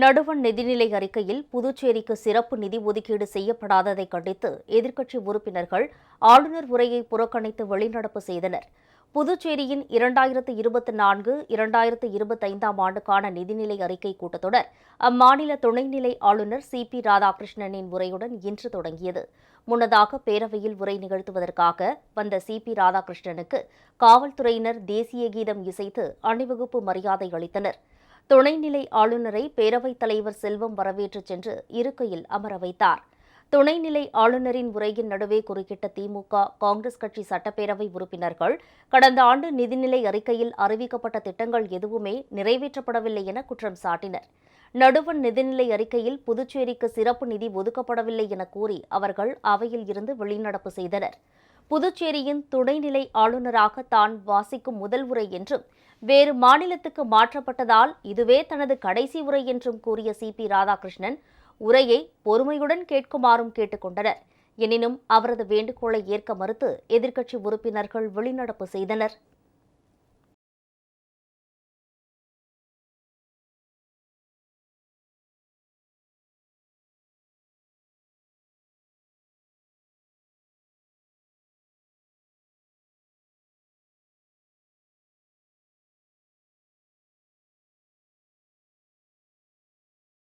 நடுவண் நிதிநிலை அறிக்கையில் புதுச்சேரிக்கு சிறப்பு நிதி ஒதுக்கீடு செய்யப்படாததை கண்டித்து எதிர்க்கட்சி உறுப்பினர்கள் ஆளுநர் உரையை புறக்கணித்து வெளிநடப்பு செய்தனர். புதுச்சேரியின் இரண்டாயிரத்து இருபத்தி நான்கு இரண்டாயிரத்து இருபத்தைந்தாம் ஆண்டுக்கான நிதிநிலை அறிக்கை கூட்டத்தொடர் அம்மாநில துணைநிலை ஆளுநர் சி பி ராதாகிருஷ்ணனின் உரையுடன் இன்று தொடங்கியது. முன்னதாக பேரவையில் உரை நிகழ்த்துவதற்காக வந்த சி பி ராதாகிருஷ்ணனுக்கு காவல்துறையினர் தேசிய கீதம் இசைத்து அணிவகுப்பு மரியாதை அளித்தனர். துணைநிலை ஆளுநரை பேரவைத் தலைவர் செல்வம் வரவேற்றுச் சென்று இருக்கையில் அமர வைத்தார். துணைநிலை ஆளுநரின் உரையின் நடுவே குறுக்கிட்ட திமுக காங்கிரஸ் கட்சி சட்டப்பேரவை உறுப்பினர்கள் கடந்த ஆண்டு நிதிநிலை அறிக்கையில் அறிவிக்கப்பட்ட திட்டங்கள் எதுவுமே நிறைவேற்றப்படவில்லை என குற்றம் சாட்டினர். நடுவண் நிதிநிலை அறிக்கையில் புதுச்சேரிக்கு சிறப்பு நிதி ஒதுக்கப்படவில்லை என கூறி அவர்கள் அவையில் இருந்து வெளிநடப்பு செய்தனர். புதுச்சேரியின் துணைநிலை ஆளுநராக தான் வாசிக்கும் முதல் உரை என்றும் வேறு மாநிலத்துக்கு மாற்றப்பட்டதால் இதுவே தனது கடைசி உரை என்றும் கூறிய சி. பி. ராதாகிருஷ்ணன் உரையை பொறுமையுடன் கேட்குமாறும் கேட்டுக்கொண்டனர் எனினும் அவரது வேண்டுகோளை ஏற்க மறுத்து எதிர்க்கட்சி உறுப்பினர்கள் வெளிநடப்பு செய்தனர்.